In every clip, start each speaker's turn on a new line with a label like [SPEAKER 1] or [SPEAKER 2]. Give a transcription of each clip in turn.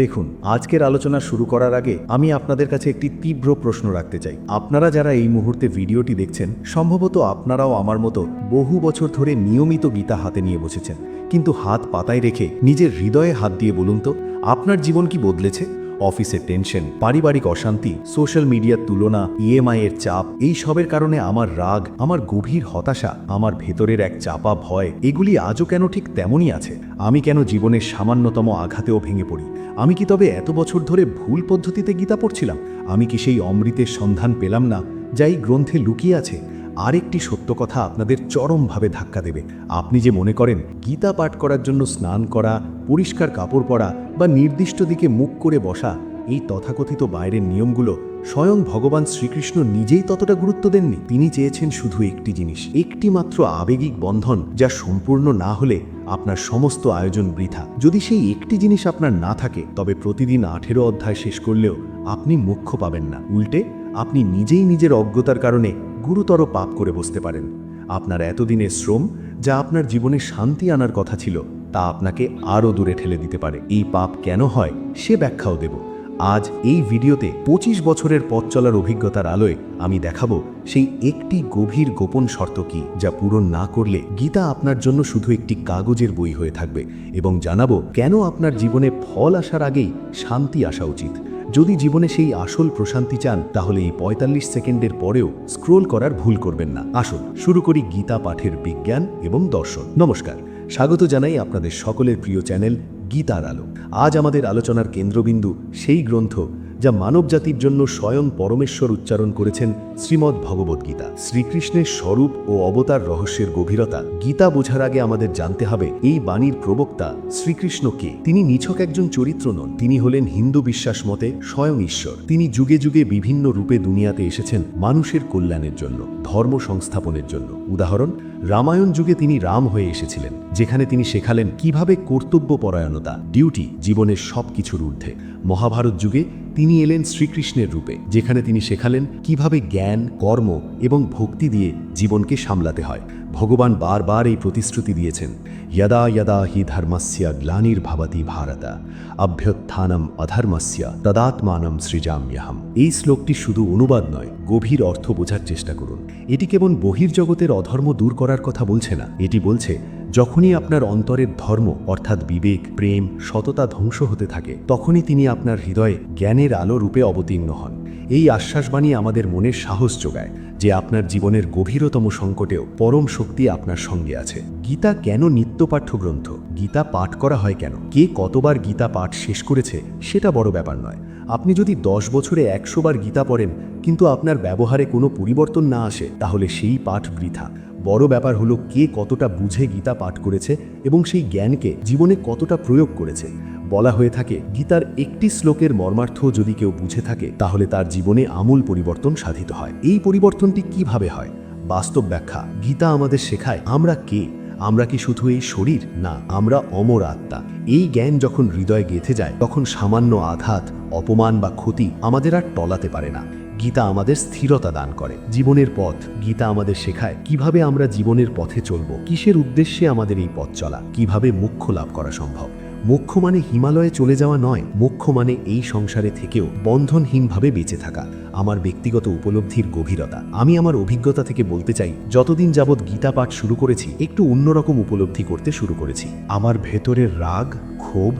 [SPEAKER 1] দেখুন, আজকের আলোচনা শুরু করার আগে আমি আপনাদের কাছে একটি তীব্র প্রশ্ন রাখতে চাই। আপনারা যারা এই মুহূর্তে ভিডিওটি দেখছেন, সম্ভবত আপনারাও আমার মতো বহু বছর ধরে নিয়মিত গীতা হাতে নিয়ে বসেছেন। কিন্তু হাত পাতায় রেখে নিজের হৃদয়ে হাত দিয়ে বলুন তো, আপনার জীবন কি বদলেছে? অফিসের টেনশন পারিবারিক অশান্তি সোশ্যাল মিডিয়ার তুলনা ইএমআই এর চাপ, এই সবের কারণে আমার রাগ, আমার গভীর হতাশা, আমার ভেতরের এক চাপা ভয়, এগুলি আজও কেন ঠিক তেমনই আছে? আমি কেন জীবনের সামান্যতম আঘাতেও ভেঙে পড়ি? আমি কি তবে এত বছর ধরে ভুল পদ্ধতিতে গীতা পড়ছিলাম? আমি কি সেই অমৃতের সন্ধান পেলাম না, যা এই গ্রন্থে লুকিয়ে আছে? আরেকটি সত্য কথা আপনাদের চরমভাবে ধাক্কা দেবে। আপনি যে মনে করেন, গীতা পাঠ করার জন্য স্নান করা পরিষ্কার কাপড় পরা বা নির্দিষ্ট দিকে মুখ করে বসা, এই তথাকথিত বাইরের নিয়মগুলো স্বয়ং ভগবান শ্রীকৃষ্ণ নিজেই ততটা গুরুত্ব দেননি। তিনি চেয়েছেন শুধু একটি জিনিস একটি মাত্র আবেগিক বন্ধন যা সম্পূর্ণ না হলে আপনার সমস্ত আয়োজন বৃথা। যদি সেই একটি জিনিস আপনার না থাকে, তবে প্রতিদিন আঠেরো অধ্যায় শেষ করলেও আপনি মুখ্য পাবেন না। উল্টে, আপনি নিজেই নিজের অজ্ঞতার কারণে গুরুতর পাপ করে বসতে পারেন। আপনার এতদিনের শ্রম, যা আপনার জীবনে শান্তি আনার কথা ছিল তা আপনাকে আরও দূরে ঠেলে দিতে পারে। এই পাপ কেন হয় সে ব্যাখ্যাও দেব। আজ এই ভিডিওতে ২৫ বছরের পথ চলার অভিজ্ঞতার আলোয় আমি দেখাবো সেই একটি গভীর গোপন শর্ত কি যা পূরণ না করলে গীতা আপনার জন্য শুধু একটি কাগজের বই হয়ে থাকবে এবং জানাব কেন আপনার জীবনে ফল আসার আগেই শান্তি আসা উচিত। যদি জীবনে সেই আসল প্রশান্তি চান, তাহলে এই ৪৫ সেকেন্ডের পরেও স্ক্রোল করার ভুল করবেন না। আসুন শুরু করি গীতা পাঠের বিজ্ঞান এবং দর্শন। নমস্কার। স্বাগত জানাই আপনাদের সকলের প্রিয় চ্যানেল গীতার আলো। আজ আমাদের আলোচনার কেন্দ্রবিন্দু সেই গ্রন্থ যা মানবজাতির জন্য স্বয়ং পরমেশ্বর উচ্চারণ করেছেন শ্রীমদ্ ভগবদ্গীতা শ্রীকৃষ্ণের স্বরূপ ও অবতার রহস্যের গভীরতা গীতা বোঝার আগে আমাদের জানতে হবে, এই বাণীর প্রবক্তা শ্রীকৃষ্ণ কে? তিনি নিছক একজন চরিত্র নন, তিনি হলেন হিন্দু বিশ্বাস মতে স্বয়ং ঈশ্বর। তিনি যুগে যুগে বিভিন্ন রূপে দুনিয়াতে এসেছেন মানুষের কল্যাণের জন্য, ধর্ম সংস্থাপনের জন্য। উদাহরণ রামায়ণ যুগে তিনি রাম হয়ে এসেছিলেন, যেখানে তিনি শেখালেন কীভাবে কর্তব্যপরায়ণতা, ডিউটি, জীবনের সব কিছুর ঊর্ধ্বে। মহাভারত যুগে তিনি এলেন শ্রীকৃষ্ণের রূপে, যেখানে তিনি শেখালেন কীভাবে জ্ঞান, কর্ম এবং ভক্তি দিয়ে জীবনকে সামলাতে হয়। ভগবান বারবার এই প্রতিশ্রুতি দিয়েছেন যদা যদা হি ধর্মস্য গ্লানির্ভবতি ভারতা অভ্যুত্থানম অধর্মস্য তদাত্মানম সৃজাম্যহম। এই শ্লোকটি শুধু অনুবাদ নয়, গভীর অর্থ বোঝার চেষ্টা করুন। এটি কেবল বহির্জগতের অধর্ম দূর করার কথা বলছে না। এটি বলছে যখনই আপনার অন্তরের ধর্ম, অর্থাৎ বিবেক, প্রেম, সততা ধ্বংস হতে থাকে, তখনই তিনি আপনার হৃদয়ে জ্ঞানের আলো রূপে অবতীর্ণ হন। এই আশ্বাসবাণী আমাদের মনের সাহস যোগায়, যে আপনার জীবনের গভীরতম সংকটেও পরম শক্তি আপনার সঙ্গে আছে। গীতা কেন নিত্যপাঠ্য গ্রন্থ গীতা পাঠ করা হয় কেন? কে কতবার গীতা পাঠ শেষ করেছে? সেটা বড় ব্যাপার নয়। আপনি যদি দশ বছরে একশোবার গীতা পড়েন, কিন্তু আপনার ব্যবহারে কোনো পরিবর্তন না আসে, তাহলে সেই পাঠ বৃথা। বড় ব্যাপার হলো কে কতটা বুঝে গীতা পাঠ করেছে এবং সেই জ্ঞানকে জীবনে কতটা প্রয়োগ করেছে। বলা হয়ে থাকে, গীতার একটি শ্লোকের মর্মার্থ যদি কেউ বুঝে থাকে, তাহলে তার জীবনে আমূল পরিবর্তন সাধিত হয়। এই পরিবর্তনটি কীভাবে হয়? বাস্তব ব্যাখ্যা, গীতা আমাদের শেখায়, আমরা কে? আমরা কি শুধু এই শরীর? না, আমরা অমর আত্মা। এই জ্ঞান যখন হৃদয়ে গেঁথে যায়, তখন সামান্য আঘাত, অপমান বা ক্ষতি আমাদের আর টলাতে পারে না। গীতা আমাদের স্থিরতা দান করে। জীবনের পথ গীতা আমাদের শেখায় কীভাবে আমরা জীবনের পথে চলব, কিসের উদ্দেশ্যে আমাদের এই পথ চলা, কীভাবে মুখ্য লাভ করা সম্ভব। মোক্ষ মানে হিমালয়ে চলে যাওয়া নয়, মোক্ষ মানে এই সংসারে থেকেও বন্ধনহীনভাবে বেঁচে থাকা, আমার ব্যক্তিগত উপলব্ধির গভীরতা। আমি আমার অভিজ্ঞতা থেকে বলতে চাই, যতদিন যাবৎ গীতা পাঠ শুরু করেছি, একটু অন্যরকম উপলব্ধি করতে শুরু করেছি। আমার ভেতরের রাগ, ক্ষোভ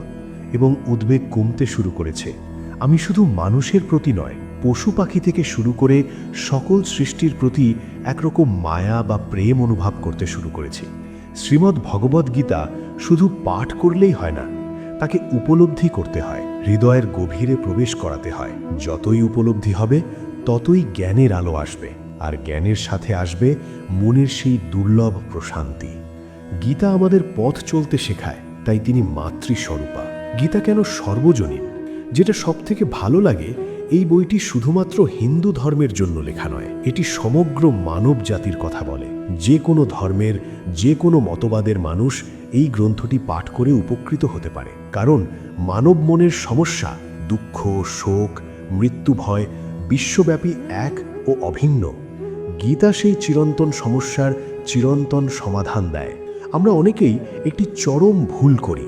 [SPEAKER 1] এবং উদ্বেগ কমতে শুরু করেছে। আমি শুধু মানুষের প্রতি নয় পশু পাখি থেকে শুরু করে সকল সৃষ্টির প্রতি একরকম মায়া বা প্রেম অনুভব করতে শুরু করেছি। শ্রীমদ্ ভগবদ্গীতা শুধু পাঠ করলেই হয় না, তাকে উপলব্ধি করতে হয়, হৃদয়ের গভীরে প্রবেশ করাতে হয়। যতই উপলব্ধি হবে, ততই জ্ঞানের আলো আসবে, আর জ্ঞানের সাথে আসবে মনের সেই দুর্লভ প্রশান্তি। গীতা আমাদের পথ চলতে শেখায়, তাই তিনি মাতৃস্বরূপা। গীতা কেন সর্বজনীন? যেটা সবথেকে ভালো লাগে এই বইটি শুধুমাত্র হিন্দু ধর্মের জন্য লেখা নয়, এটি সমগ্র মানব জাতির কথা বলে। যে কোনো ধর্মের, যে কোনো মতবাদের মানুষ এই গ্রন্থটি পাঠ করে উপকৃত হতে পারে। কারণ মানব মনের সমস্যা, দুঃখ, শোক, মৃত্যু ভয় বিশ্বব্যাপী এক ও অভিন্ন। গীতা সেই চিরন্তন সমস্যার চিরন্তন সমাধান দেয়। আমরা অনেকেই একটি চরম ভুল করি।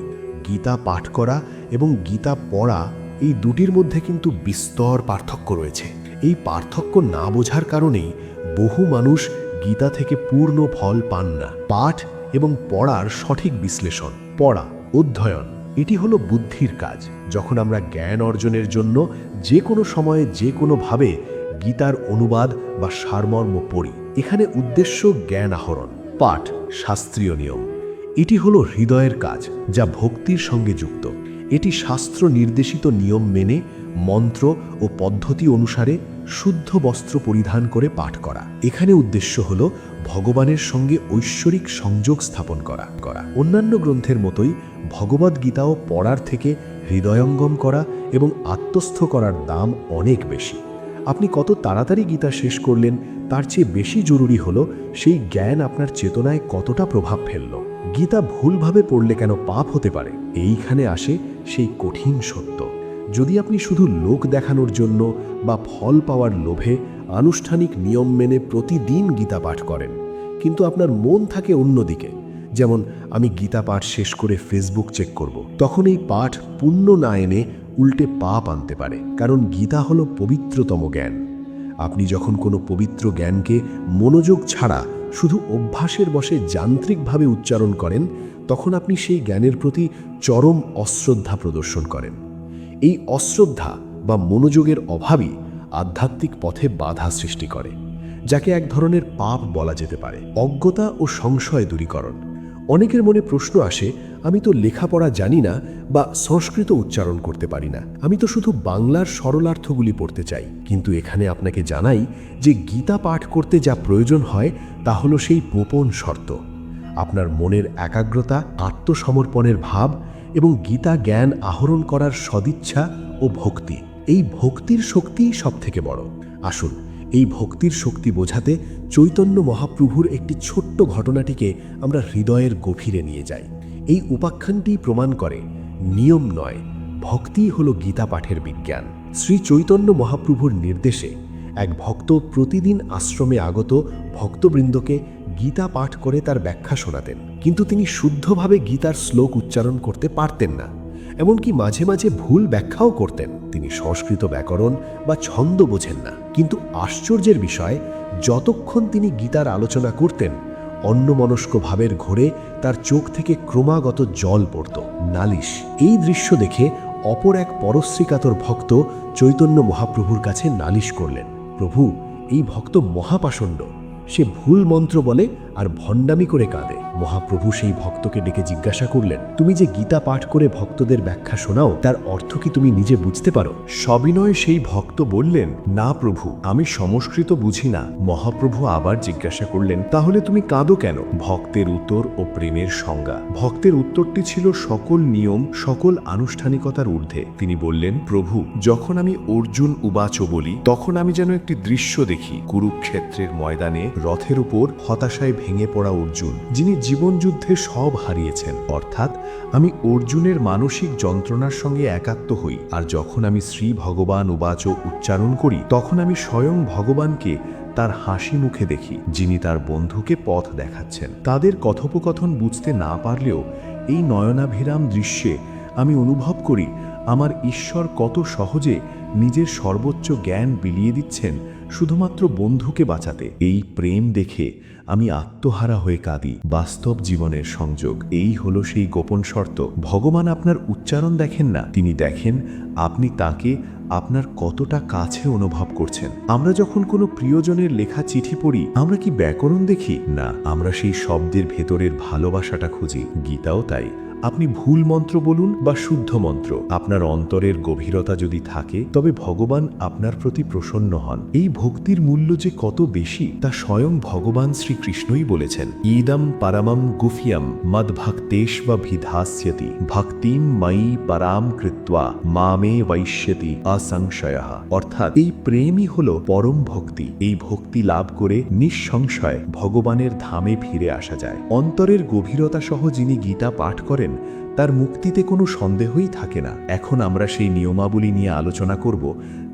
[SPEAKER 1] গীতা পাঠ করা
[SPEAKER 2] এবং গীতা পড়া এই দুটির মধ্যে কিন্তু বিস্তর পার্থক্য রয়েছে। এই পার্থক্য না বোঝার কারণেই বহু মানুষ গীতা থেকে পূর্ণ ফল পান না। পাঠ এবং পড়ার সঠিক বিশ্লেষণ, পড়া, অধ্যয়ন, এটি হলো বুদ্ধির কাজ। যখন আমরা জ্ঞান অর্জনের জন্য যে কোনো সময়ে যে কোনোভাবে গীতার অনুবাদ বা সারমর্ম পড়ি, এখানে উদ্দেশ্য জ্ঞান আহরণ, পাঠ, শাস্ত্রীয় নিয়ম। এটি হলো হৃদয়ের কাজ, যা ভক্তির সঙ্গে যুক্ত। এটি শাস্ত্র নির্দেশিত নিয়ম মেনে, মন্ত্র ও পদ্ধতি অনুসারে শুদ্ধ বস্ত্র পরিধান করে পাঠ করা। এখানে উদ্দেশ্য হল ভগবানের সঙ্গে ঐশ্বরিক সংযোগ স্থাপন করা। করা। অন্যান্য গ্রন্থের মতোই ভগবদ্গীতাও পড়ার থেকে হৃদয়ঙ্গম করা এবং আত্মস্থ করার দাম অনেক বেশি। আপনি কত তাড়াতাড়ি গীতা শেষ করলেন তার চেয়ে বেশি জরুরি হল সেই জ্ঞান আপনার চেতনায় কতটা প্রভাব ফেলল। গীতা ভুলভাবে পড়লে কেন পাপ হতে পারে? এইখানে আসে সেই কঠিন সত্য। যদি আপনি শুধু লোক দেখানোর জন্য বা ফল পাওয়ার লোভে আনুষ্ঠানিক নিয়ম মেনে প্রতিদিন গীতা পাঠ করেন, কিন্তু আপনার মন থাকে অন্যদিকে, যেমন আমি গীতা পাঠ শেষ করে ফেসবুক চেক করব, তখন এই পাঠ পুণ্য না এনে উল্টে পাপ আনতে পারে, কারণ গীতা হলো পবিত্রতম জ্ঞান। আপনি যখন কোনো পবিত্র জ্ঞানকে মনোযোগ ছাড়া শুধু অভ্যাসের বসে যান্ত্রিকভাবে উচ্চারণ করেন, তখন আপনি সেই জ্ঞানের প্রতি চরম অশ্রদ্ধা প্রদর্শন করেন। এই অশ্রদ্ধা বা মনোযোগের অভাবই আধ্যাত্মিক পথে বাধা সৃষ্টি করে, যাকে এক ধরনের পাপ বলা যেতে পারে। অজ্ঞতা ও সংশয় দূরীকরণ। অনেকের মনে প্রশ্ন আসে, আমি তো লেখাপড়া জানি না বা সংস্কৃত উচ্চারণ করতে পারি না। আমি তো শুধু বাংলার সরলার্থগুলি পড়তে চাই। কিন্তু এখানে আপনাকে জানাই যে গীতা পাঠ করতে যা প্রয়োজন হয়, তা হলো সেই গোপন শর্ত। আপনার মনের একাগ্রতা, আত্মসমর্পণের ভাব এবং গীতা জ্ঞান আহরণ করার সদিচ্ছা ও ভক্তি। এই ভক্তির শক্তিই সবথেকে বড়। আসুন, এই ভক্তির শক্তি বোঝাতে চৈতন্য মহাপ্রভুর একটি ছোট্ট ঘটনাটিকে আমরা হৃদয়ের গভীরে নিয়ে যাই। এই উপাখ্যানটি প্রমাণ করে, নিয়ম নয় ভক্তিই হল গীতা পাঠের বিজ্ঞান। শ্রী চৈতন্য মহাপ্রভুর নির্দেশে এক ভক্ত প্রতিদিন আশ্রমে আগত ভক্তবৃন্দকে গীতা পাঠ করে তার ব্যাখ্যা শোনাতেন। কিন্তু তিনি শুদ্ধভাবে গীতার শ্লোক উচ্চারণ করতে পারতেন না। এমনকি মাঝে মাঝে ভুল ব্যাখ্যাও করতেন। তিনি সংস্কৃত ব্যাকরণ বা ছন্দ বোঝেন না। কিন্তু আশ্চর্যের বিষয় যতক্ষণ তিনি গীতার আলোচনা করতেন, অন্যমনস্ক ভাবের ঘোরে তার চোখ থেকে ক্রমাগত জল পড়ত, নালিশ। এই দৃশ্য দেখে অপর এক পরশ্রীকাতর ভক্ত চৈতন্য মহাপ্রভুর কাছে নালিশ করলেন, প্রভু, এই ভক্ত মহাপাষণ্ড সে ভুল মন্ত্র বলে আর ভণ্ডামি করে কাঁদে। মহাপ্রভু সেই ভক্তকে ডেকে জিজ্ঞাসা করলেন, তুমি যে গীতা পাঠ করে ভক্তদের ব্যাখ্যা শোনাও, তার অর্থ কি তুমি নিজে বুঝতে পারো? সবিনয় সেই ভক্ত বললেন, না প্রভু, আমি সংস্কৃত বুঝি না। মহাপ্রভু আবার জিজ্ঞাসা করলেন, তাহলে তুমি কাঁদো কেন? ভক্তের উত্তর ও প্রেমের সংজ্ঞা। ভক্তের উত্তরটি ছিল সকল নিয়ম, সকল আনুষ্ঠানিকতার ঊর্ধ্বে। তিনি বললেন, প্রভু, যখন আমি অর্জুন উবাচ বলি, তখন আমি যেন একটি দৃশ্য দেখি। কুরুক্ষেত্রের ময়দানে, রথের উপর হতাশায় ভেঙে পড়া অর্জুন, যিনি জীবনযুদ্ধে সব হারিয়েছেন। অর্থাৎ আমি অর্জুনের মানসিক যন্ত্রণার সঙ্গে একাত্ম হই, আর যখন আমি শ্রী ভগবান উবাচ উচ্চারণ করি, তখন আমি স্বয়ং ভগবানকে তার হাসি মুখে দেখি, যিনি তার বন্ধুকে পথ দেখাচ্ছেন। তাদের কথোপকথন বুঝতে না পারলেও এই নয়নাভিরাম দৃশ্যে আমি অনুভব করি, আমার ঈশ্বর কত সহজে নিজের সর্বোচ্চ জ্ঞান বিলিয়ে দিচ্ছেন শুধুমাত্র বন্ধুকে বাঁচাতে, এই প্রেম দেখে আমি আত্মহারা হয়ে কাঁদি। বাস্তব জীবনের সংযোগ, এই হলো সেই গোপন শর্ত। ভগবান আপনার উচ্চারণ দেখেন না, তিনি দেখেন আপনি তাকে আপনার কতটা কাছে অনুভব করছেন। আমরা যখন কোনো প্রিয়জনের লেখা চিঠি পড়ি, আমরা কি ব্যাকরণ দেখি? না, আমরা সেই শব্দের ভেতরের ভালোবাসাটা খুঁজি, গীতাও তাই। আপনি ভুল মন্ত্র বলুন বা শুদ্ধ মন্ত্র। আপনার অন্তরের গভীরতা যদি থাকে, তবে ভগবান আপনার প্রতি প্রসন্ন হন। এই ভক্তির মূল্য যে কত বেশি, তা স্বয়ং ভগবান শ্রীকৃষ্ণই বলেছেন। ইদম পরমম গুফিয়ম মদ ভক্তেশ বা ভিধাস্যতি ভক্তিম ময়ী পরাম কৃত্বা, মামে বৈশ্যতি অসংশয় অর্থাৎ এই প্রেমই হল পরম ভক্তি। এই ভক্তি লাভ করে নিঃসংশয় ভগবানের ধামে ফিরে আসা যায়। অন্তরের গভীরতা সহ যিনি গীতা পাঠ করেন তার মুক্তিতে কোনো সন্দেহই থাকে না। এখন আমরা সেই নিয়মাবলী নিয়ে আলোচনা করব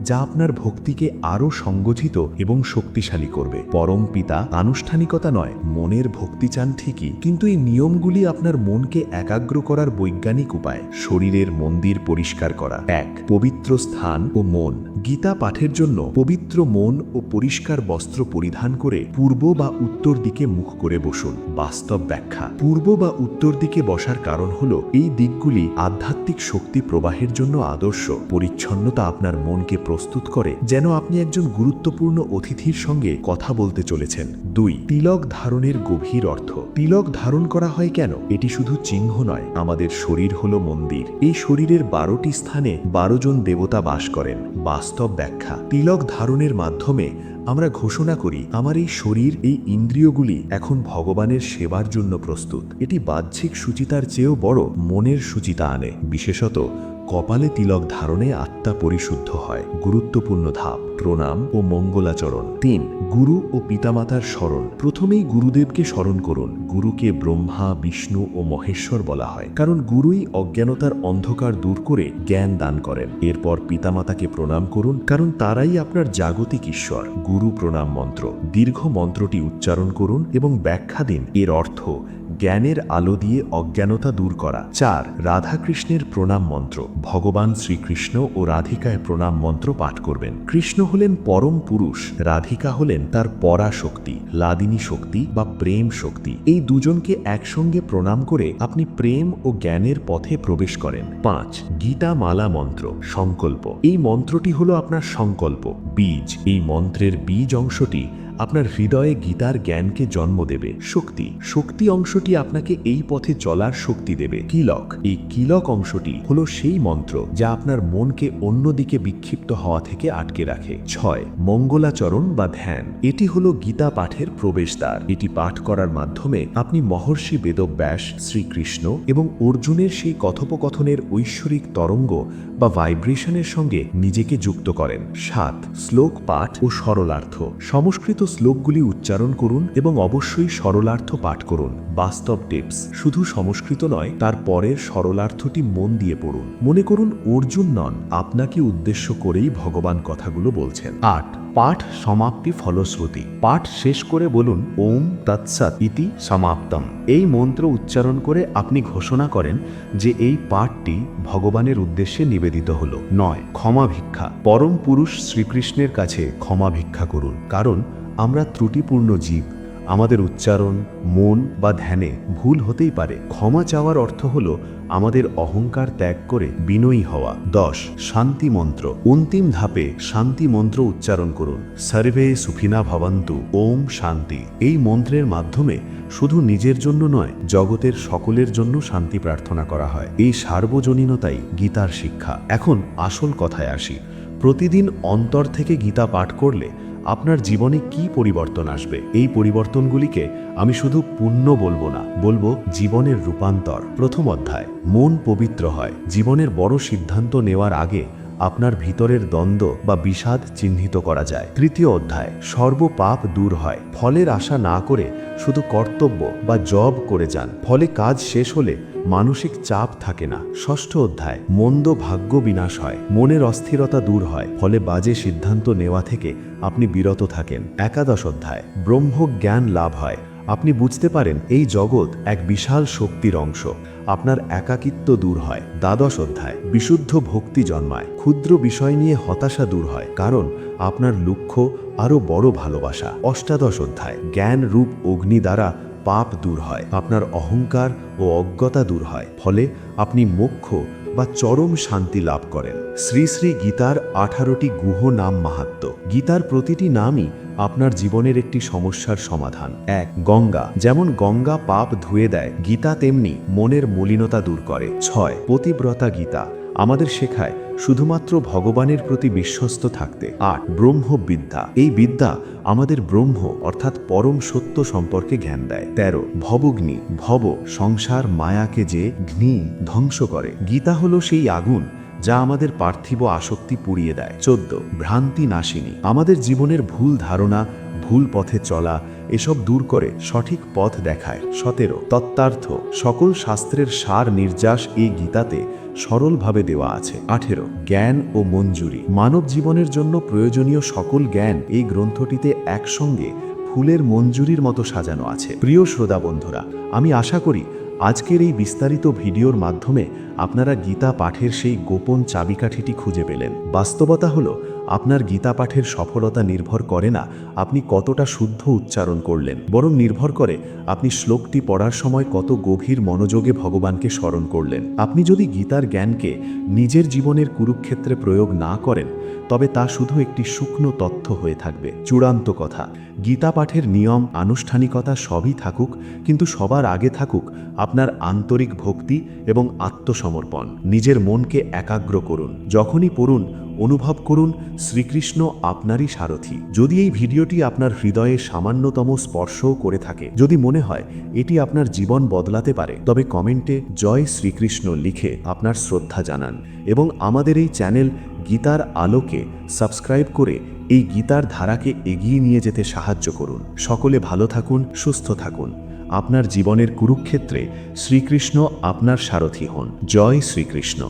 [SPEAKER 1] যা আপনার ভক্তিকে আরও সংগঠিত এবং শক্তিশালী করবে। পরম পিতা, আনুষ্ঠানিকতা নয়, মনের ভক্তি চান ঠিকই, কিন্তু এই নিয়মগুলি আপনার মনকে একাগ্র করার বৈজ্ঞানিক উপায়। শরীরের মন্দির পরিষ্কার করা। এক, পবিত্র স্থান ও মন। গীতা পাঠের জন্য পবিত্র মন ও পরিষ্কার বস্ত্র পরিধান করে পূর্ব বা উত্তর দিকে মুখ করে বসুন। বাস্তব ব্যাখ্যা। পূর্ব বা উত্তর দিকে বসার কারণ হল, এই দিকগুলি আধ্যাত্মিক শক্তি প্রবাহের জন্য আদর্শ। পরিচ্ছন্নতা আপনার মনকে প্রস্তুত করে যেন আপনি একজন গুরুত্বপূর্ণ অতিথির সঙ্গে কথা বলতে চলেছেন। দুই, তিলক ধারণের গভীর অর্থ। তিলক ধারণ করা হয় কেন? এটি শুধু চিহ্ন নয়, আমাদের শরীর হল মন্দির। এই শরীরের বারোটি স্থানে বারো জন দেবতা বাস করেন। বাস্তব ব্যাখ্যা। তিলক ধারণের মাধ্যমে আমরা ঘোষণা করি, আমার এই শরীর, এই ইন্দ্রিয়গুলি এখন ভগবানের সেবার জন্য প্রস্তুত। এটি বাহ্যিক সুচিতার চেয়েও বড় মনের সুচিতা আনে। বিশেষত কপালে তিলক ধারণে আত্মা পরিশুদ্ধ হয়। গুরুত্বপূর্ণ ধাপ, প্রণাম ও মঙ্গলাচরণ। তিন, গুরু ও পিতামাতার স্মরণ। প্রথমেই গুরুদেবকে স্মরণ করুন। গুরুকে ব্রহ্মা, বিষ্ণু ও মহেশ্বর বলা হয়। কারণ গুরুই অজ্ঞানতার অন্ধকার দূর করে জ্ঞান দান করেন। এরপর পিতামাতাকে প্রণাম করুন, কারণ তারাই আপনার জাগতিক ঈশ্বর। গুরু প্রণাম মন্ত্র। দীর্ঘ মন্ত্রটি উচ্চারণ করুন এবং ব্যাখ্যা দিন। এর অর্থ জ্ঞানের আলো দিয়ে অজ্ঞানতা দূর করা। চার, রাধাকৃষ্ণের প্রণাম মন্ত্র। ভগবান শ্রীকৃষ্ণ ও রাধিকায় প্রণাম মন্ত্র পাঠ করবেন। কৃষ্ণ হলেন পরম পুরুষ, রাধিকা হলেন তার পরাশক্তি, লাদিনী শক্তি বা প্রেম শক্তি। এই দুজনকে একসঙ্গে প্রণাম করে আপনি প্রেম ও জ্ঞানের পথে প্রবেশ করেন। পাঁচ গীতা মালা মন্ত্র, সংকল্প। এই মন্ত্রটি হলো আপনার সংকল্প। বীজ। এই মন্ত্রের বীজ অংশটি আপনার হৃদয়ে গীতার জ্ঞানকে জন্ম দেবে। শক্তি। শক্তি অংশটি আপনাকে এই পথে চলার শক্তি দেবে। কিলক। এই কিলক অংশটি হলো সেই মন্ত্র যা আপনার মনকে অন্যদিকে বিক্ষিপ্ত হওয়া থেকে আটকে রাখে। ছয়। মঙ্গলাচরণ বা ধ্যান। এটি হলো গীতা পাঠের প্রবেশদ্বার। এটি পাঠ করার মাধ্যমে আপনি মহর্ষি বেদব্যাস, শ্রীকৃষ্ণ এবং অর্জুনের সেই কথোপকথনের ঐশ্বরিক তরঙ্গ বা ভাইব্রেশনের সঙ্গে নিজেকে যুক্ত করেন। সাত। শ্লোক পাঠ ও সরলার্থ। সংস্কৃত শ্লোকগুলি উচ্চারণ করুন এবং অবশ্যই সরলার্থ পাঠ করুন। বাস্তব টিপস, শুধু সংস্কৃত নয়, তার পরের সরলার্থটি মন দিয়ে পড়ুন। মনে করুন, অর্জুন নন, আপনাকে উদ্দেশ্য করেই ভগবান কথাগুলো বলছেন। আট পাঠ সমাপ্তি ফলশ্রুতি। পাঠ শেষ করে বলুন, ওম তৎসৎ ইতি সমাপ্তম। এই মন্ত্র উচ্চারণ করে আপনি ঘোষণা করেন যে এই পাঠটি ভগবানের উদ্দেশ্যে নিবেদিত হল। নয়, ক্ষমা ভিক্ষা। পরম পুরুষ শ্রীকৃষ্ণের কাছে ক্ষমা ভিক্ষা করুন। কারণ আমরা ত্রুটিপূর্ণ জীব। আমাদের উচ্চারণ, মন বা ধ্যানে ভুল হতেই পারে। ক্ষমা চাওয়ার অর্থ হল আমাদের অহংকার ত্যাগ করে বিনয়ী হওয়া। দশ, শান্তি মন্ত্র। অন্তিম ধাপে শান্তি মন্ত্র উচ্চারণ করুন। সর্বে সুফিনা ভবন্তু, ওম শান্তি। এই মন্ত্রের মাধ্যমে শুধু নিজের জন্য নয়, জগতের সকলের জন্য শান্তি প্রার্থনা করা হয়। এই সার্বজনীনতাই গীতার শিক্ষা। এখন আসল কথায় আসি। প্রতিদিন অন্তর থেকে গীতা পাঠ করলে আপনার জীবনে কি পরিবর্তন আসবে? এই পরিবর্তনগুলিকে আমি শুধু পুণ্য বলব না, বলব জীবনের রূপান্তর। প্রথম অধ্যায়, মন পবিত্র হয়। জীবনের বড় সিদ্ধান্ত নেওয়ার আগে আপনার ভিতরের দ্বন্দ্ব বা বিষাদ চিহ্নিত করা যায়। তৃতীয় অধ্যায়, সর্বপাপ দূর হয়। ফলের আশা না করে শুধু কর্তব্য বা জব করে যান। ফলে কাজ শেষ হলে মানসিক চাপ থাকে না। ষষ্ঠ অধ্যায়, মন্দ ভাগ্য বিনাশ হয়। মনের অস্থিরতা দূর হয়। ফলে বাজে সিদ্ধান্ত নেওয়া থেকে আপনি বিরত থাকেন। একাদশ অধ্যায় ব্রহ্ম জ্ঞান লাভ হয়। আপনি বুঝতে পারেন এই জগৎ এক বিশাল শক্তির অংশ। আপনার একাকিত্ব দূর হয়। দ্বাদশ অধ্যায়, বিশুদ্ধ ভক্তি জন্মায়। ক্ষুদ্র বিষয় নিয়ে হতাশা দূর হয়, কারণ আপনার লক্ষ্য আরও বড় ভালোবাসা। অষ্টাদশ অধ্যায়, জ্ঞান রূপ অগ্নি দ্বারা পাপ দূর হয়। আপনার অহংকার ও অজ্ঞতা দূর হয়, ফলে আপনি মোক্ষ বা চরম শান্তি লাভ করেন। শ্রী শ্রী গীতার আঠারোটি গুহ নাম মাহাত্ম। গীতার প্রতিটি নামই আপনার জীবনের একটি সমস্যার সমাধান। এক, গঙ্গা। যেমন গঙ্গা পাপ ধুয়ে দেয়, গীতা তেমনি মনের মলিনতা দূর করে। ছয়, পতিব্রতা গীতা। আমাদের শেখায় শুধুমাত্র ভগবানের প্রতি বিশ্বস্ত থাকতে। আট ব্রহ্মবিদ্যা, এই বিদ্যা আমাদের ব্রহ্ম অর্থাৎ পরম সত্য সম্পর্কে জ্ঞান দেয়। তেরো, ভবগ্নি, ভব, সংসার, মায়াকে যে ঘ্নি ধ্বংস করে। গীতা হলো সেই আগুন যা আমাদের পার্থিব আসক্তি পুড়িয়ে দেয়। চোদ্দ, ভ্রান্তি নাশিনী। আমাদের জীবনের ভুল ধারণা, ভুল পথে চলা, এসব দূর করে সঠিক পথ দেখায়। সতেরো, তত্ত্বার্থ। সকল শাস্ত্রের সার নির্যাস এই গীতাতে সরলভাবে দেওয়া আছে। আঠেরো, জ্ঞান ও মঞ্জুরি। মানব জীবনের জন্য প্রয়োজনীয় সকল জ্ঞান এই গ্রন্থটিতে একসঙ্গে ফুলের মঞ্জুরির মতো সাজানো আছে। প্রিয় শ্রোতা বন্ধুরা, আমি আশা করি আজকের এই বিস্তারিত ভিডিওর মাধ্যমে আপনারা গীতা পাঠের সেই গোপন চাবিকাঠিটি খুঁজে পেলেন। বাস্তবতা হলো আপনার গীতা পাঠের সফলতা নির্ভর করে না আপনি কতটা শুদ্ধ উচ্চারণ করলেন। বরং নির্ভর করে আপনি শ্লোকটি পড়ার সময় কত গভীর মনোযোগে ভগবানকে স্মরণ করলেন। আপনি যদি গীতার জ্ঞানকে নিজের জীবনের কুরুক্ষেত্রে প্রয়োগ না করেন তবে তা শুধু একটি শুকনো তথ্য হয়ে থাকবে। চূড়ান্ত কথা। গীতা পাঠের নিয়ম, আনুষ্ঠানিকতা সবই থাকুক, কিন্তু সবার আগে থাকুক আপনার আন্তরিক ভক্তি এবং আত্মসমর্পণ। নিজের মনকে একাগ্র করুন। যখনই পড়ুন, অনুভব করুন, শ্রীকৃষ্ণ আপনারই সারথি। যদি এই ভিডিওটি আপনার হৃদয়ে সামান্যতম স্পর্শও করে থাকে, যদি মনে হয় এটি আপনার জীবন বদলাতে পারে, তবে কমেন্টে জয় শ্রীকৃষ্ণ লিখে আপনার শ্রদ্ধা জানান এবং আমাদের এই চ্যানেল গীতার আলোকে সাবস্ক্রাইব করে এই গীতার ধারাকে এগিয়ে নিয়ে যেতে সাহায্য করুন। সকলে ভালো থাকুন, সুস্থ থাকুন। আপনার জীবনের কুরুক্ষেত্রে শ্রীকৃষ্ণ আপনার সারথী হন। জয় শ্রীকৃষ্ণ।